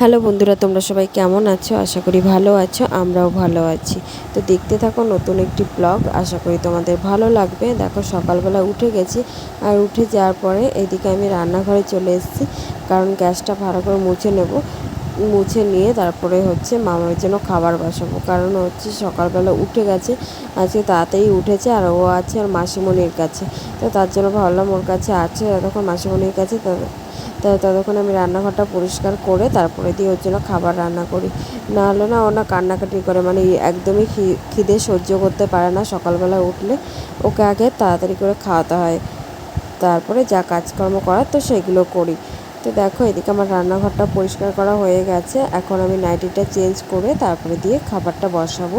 Hello বন্ধুরা, তোমরা সবাই কেমন আছো? আশা করি ভালো আছো, আমরাও ভালো আছি। তো দেখতে থাকো নতুন একটি ব্লগ, আশা করি তোমাদের ভালো লাগবে। দেখো সকালবেলা উঠে গেছি, আর উঠে যাওয়ার পরে এদিকে আমি রান্নাঘরে চলে এসেছি, কারণ গ্যাসটা ভালো করে মুছে নেব, মুছে নিয়ে তারপরে হচ্ছে মামার জন্য খাবার বসাবো। কারণ হচ্ছে সকালবেলা উঠে গেছে, আজকে তাড়াতাড়ি উঠেছে, আর ও আছে আর মাসিমণির কাছে। তো তার জন্য ভাবলাম ওর কাছে আছে তখন মাসিমণির কাছে তো তা ততক্ষণ আমি রান্নাঘরটা পরিষ্কার করে তারপরে দিয়ে ওর জন্য খাবার রান্না করি। না হলে না ওনা কান্নাকাটি করে মানে একদমই খিদে সহ্য করতে পারে না সকালবেলা উঠলে। ওকে আগে তাড়াতাড়ি করে খাওয়াতে হয়। তারপরে যা কাজকর্ম করার তো সেগুলো করি। তো দেখো, এদিকে আমার রান্নাঘরটা পরিষ্কার করা হয়ে গেছে। এখন আমি নাইটিটা চেঞ্জ করে তারপরে দিয়ে খাবারটা বসাবো।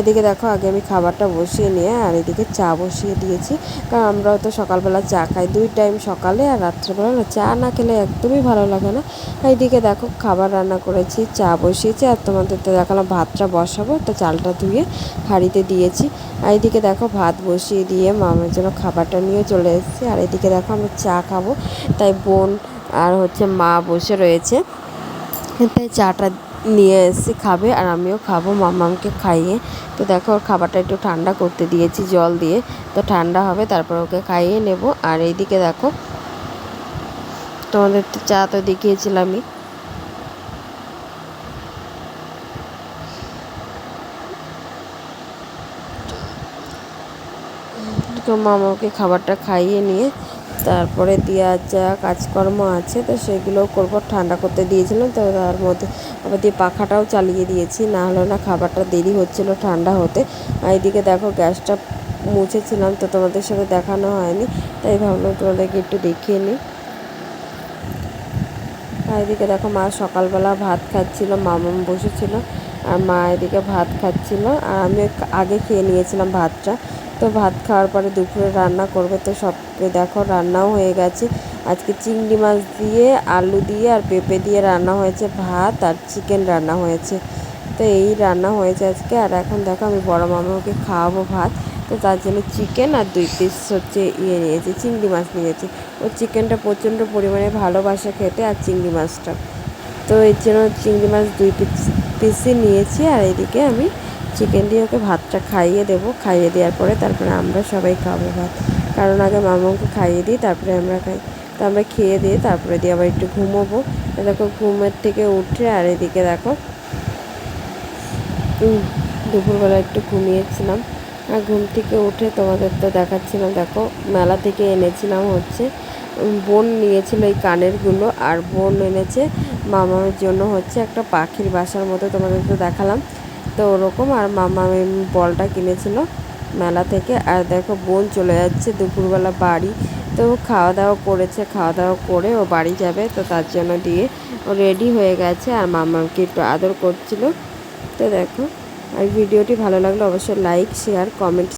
এদিকে দেখো, আগে আমি খাবারটা বসিয়ে নিয়ে আর এদিকে চা বসিয়ে দিয়েছি। কারণ আমরাও তো সকালবেলা চা খাই দুই টাইম সকালে আর রাত্রেবেলা না চা না খেলে একদমই ভালো লাগে না। এইদিকে দেখো, খাবার রান্না করেছি, চা বসিয়েছি আর তোমাদের তো দেখালাম ভাতটা বসাবো। তো চালটা ধুয়ে হাঁড়িতে দিয়েছি। আর এইদিকে দেখো, ভাত বসিয়ে দিয়ে মামার জন্য খাবারটা নিয়ে চলে এসেছি। আর এদিকে দেখো, আমি চা খাব। তাই বোন আর হচ্ছে মা বসে রয়েছে। তাই চাটা নিয়ে এসে খাবে আর আমিও খাব মামামকে খাইয়ে। তো দেখো, ওর খাবারটা একটু ঠান্ডা করতে দিয়েছি জল দিয়ে। তো ঠান্ডা হবে, তারপর ওকে খাইয়ে নেব। আর এইদিকে দেখো, তোমাদের তো চা তো দেখিয়েছিলামই। তো মামাকে খাবারটা খাইয়ে নিয়ে তারপরে দেওয়ার যা কাজকর্ম আছে, তো সেগুলো করব। ঠান্ডা করতে দিয়েছিলাম, তো তার মধ্যে আবার দিয়ে পাখাটাও চালিয়ে দিয়েছি, না হলে না খাবারটা দেরি হচ্ছিল ঠান্ডা হতে। আর দেখো গ্যাসটা মুছেছিলাম, তো তোমাদের সাথে দেখানো হয়নি, তাই ভাবলাম তোমাদেরকে একটু দেখিয়ে নিই। আর এদিকে দেখো মা সকালবেলা ভাত খাচ্ছিল, মামাম বসেছিল আর মা এদিকে ভাত খাচ্ছিল আর আমি আগে খেয়ে নিয়েছিলাম ভাতটা। তো ভাত খাওয়ার পরে দুপুরে রান্না করবে। তো সব দেখো রান্নাও হয়ে গেছে। আজকে চিংড়ি মাছ দিয়ে, আলু দিয়ে আর পেঁপে দিয়ে রান্না হয়েছে। ভাত আর চিকেন রান্না হয়েছে। তো এই রান্না হয়েছে আজকে। আর এখন দেখো আমি বড় মামাকে খাওয়াবো ভাত। তো তার জন্য চিকেন আর দুই পিস হচ্ছে ইয়ে নিয়েছি, চিংড়ি মাছ নিয়েছি। ও চিকেনটা প্রচণ্ড পরিমাণে ভালোবাসে খেতে আর চিংড়ি মাছটা। তো এর জন্য চিংড়ি মাছ দুই পিস পিসই নিয়েছি আর এদিকে আমি চিকেন দিয়ে ওকে ভাতটা খাইয়ে দেবো। খাইয়ে দেওয়ার পরে তারপরে আমরা সবাই খাব ভাত। কারণ আগে মামাকে খাইয়ে দিই, তারপরে আমরা খাই। তো আমরা খেয়ে দিয়ে তারপরে দিয়ে আবার একটু ঘুমোবো। দেখো ঘুমের থেকে উঠে আর এদিকে দেখো দুপুরবেলা একটু ঘুমিয়েছিলাম। আর ঘুম থেকে উঠে তোমাদের তো দেখাচ্ছিলাম, দেখো মেলা থেকে এনেছিলাম হচ্ছে। বোন নিয়েছিল এই কানেরগুলো, আর বোন এনেছে মামার জন্য হচ্ছে একটা পাখির বাসার মতো তোমাদের তো দেখালাম। তো ওরকম আর মামা বলটা কিনেছিল মেলা থেকে। আর দেখো বোন চলে যাচ্ছে দুপুরবেলা বাড়ি। তো খাওয়া দাওয়া করেছে খাওয়া দাওয়া করে ও বাড়ি যাবে। তো তার জন্য দিয়ে ও রেডি হয়ে গেছে আর মামাকে একটু আদর করছিল। তো দেখো, আর ভিডিওটি ভালো লাগলে অবশ্যই লাইক, শেয়ার, কমেন্ট